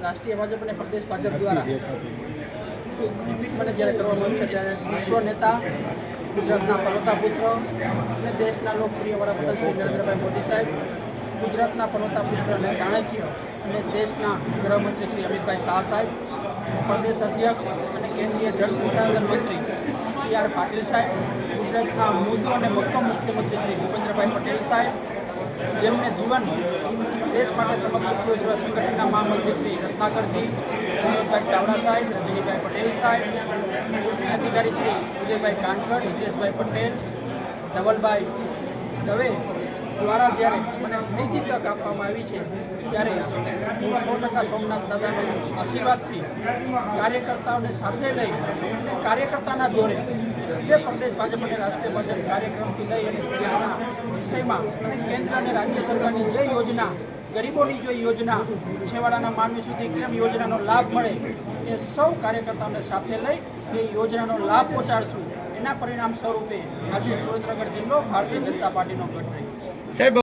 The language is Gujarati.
રાષ્ટ્રીય ભાજપ અને પ્રદેશ ભાજપ દ્વારા રિપીટ મને જ્યારે કરવામાં આવ્યું છે ત્યારે વિશ્વ નેતા ગુજરાતના પર્વતા પુત્ર અને દેશના લોકપ્રિય વડાપ્રધાન શ્રી નરેન્દ્રભાઈ મોદી સાહેબ ગુજરાતના પર્વતા પુત્ર અને ચાણક્ય અને દેશના ગૃહમંત્રી શ્રી અમિતભાઈ શાહ સાહેબ પ્રદેશ અધ્યક્ષ અને કેન્દ્રીય જળ સંસાધન મંત્રી સી આર પાટીલ સાહેબ ગુજરાતના મુદ્દો અને મક્કમ મુખ્યમંત્રી શ્રી ભૂપેન્દ્રભાઈ પટેલ સાહેબ જેમને જીવન દેશ માટે સમર્પિત કર્યું છે સંગઠનના મહામંત્રી શ્રી રત્નાકરજી વિનોદભાઈ ચાવડા સાહેબ, રજનીભાઈ પટેલ સાહેબ, ચૂંટણી અધિકારી શ્રી ઉદયભાઈ કાનકડ હિતેશભાઈ પટેલ, ધવલભાઈ દવે દ્વારા જ્યારે મને ફરીથી તક આપવામાં આવી છે, ત્યારે હું સો ટકા સોમનાથ દાદાના આશીર્વાદથી કાર્યકર્તાઓને સાથે લઈ અને કાર્યકર્તાના જોડે જે પ્રદેશ ભાજપ અને રાષ્ટ્રીય ભાજપ કાર્યક્રમથી લઈ અને ચૂંટણીના વિષયમાં અને કેન્દ્ર અને રાજ્ય સરકારની જે યોજના, ગરીબોની જે યોજના, છેવાડાના માનવી સુધી કેમ યોજનાનો લાભ મળે, એ સૌ કાર્યકર્તાઓને સાથે લઈ એ યોજનાનો લાભ પહોંચાડશું. એના પરિણામ સ્વરૂપે આજે સુરેન્દ્રનગર જિલ્લો ભારતીય જનતા પાર્ટીનો ગઢ રહ્યો છે. સાહેબ